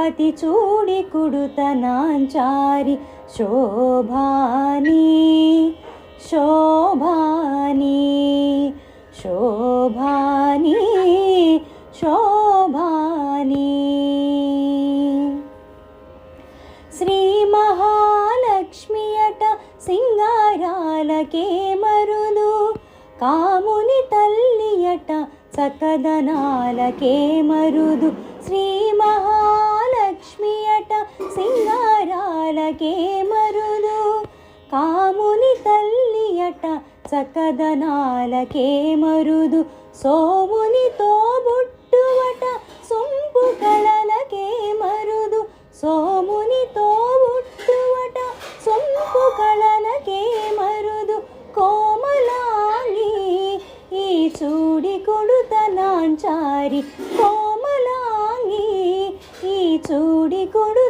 పతి చూడి కుడుతనాంచారి శోభాని శోభాని శోభాని శోభాని. శ్రీ మహాలక్ష్మి అట సింగారాలకే మరుదు కాముని తల్లి అట చక్కదనాలకే మరుదు. శ్రీ మహాలక్ష్మి సింగారాలకే మరుదు కాముని తల్లి అట చకదనాలకే మరుదు. సోమునితో బుట్టువట సొంపు కళలకే మరుదు. సోమునితో బుట్టువట సొంపు కళలకే మరుదు. కోమలాంగి ఈ చూడి కొడుతనాంచారి కోమలాంగి ఈ చూడి కొడు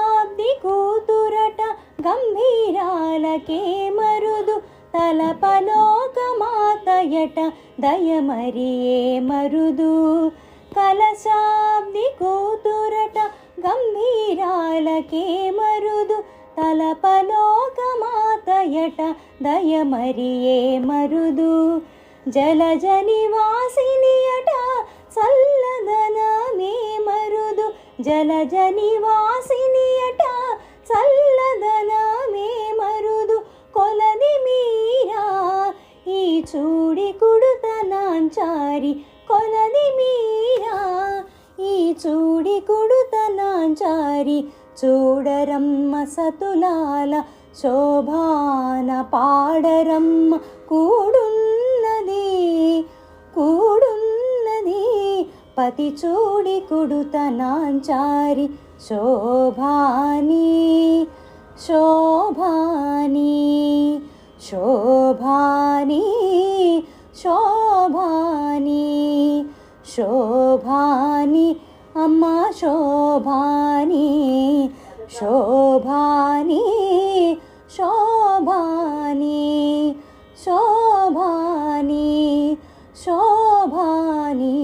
గంభీరాలకే మరుదు తలపలోకమాతయట దయమరియే మరుదు. కలశాబ్ది కూతురట గంభీరాలకే మరుదు తలపలోకమాతయట దయమరియే మరుదు. జలజ నివాసిని అట చల్లదనమే మరుదు. జలజ నివాసిని అట చల్లదనమే మరుదు కొలది మీరా. ఈ చూడి కుడుతనాంచారి కొలది మీరా. ఈ చూడి కుడుతనాంచారి చూడరమ్మ సతులాల శోభాన పాడరమ్మ కూడున్నది కూడున్నది. పతి చూడి కుడుతనాంచారి శోభాని శోభాని శోభాని శోభాని శోభాని అమ్మ శోభాని శోభాని శోభాని శోభాని శోభాని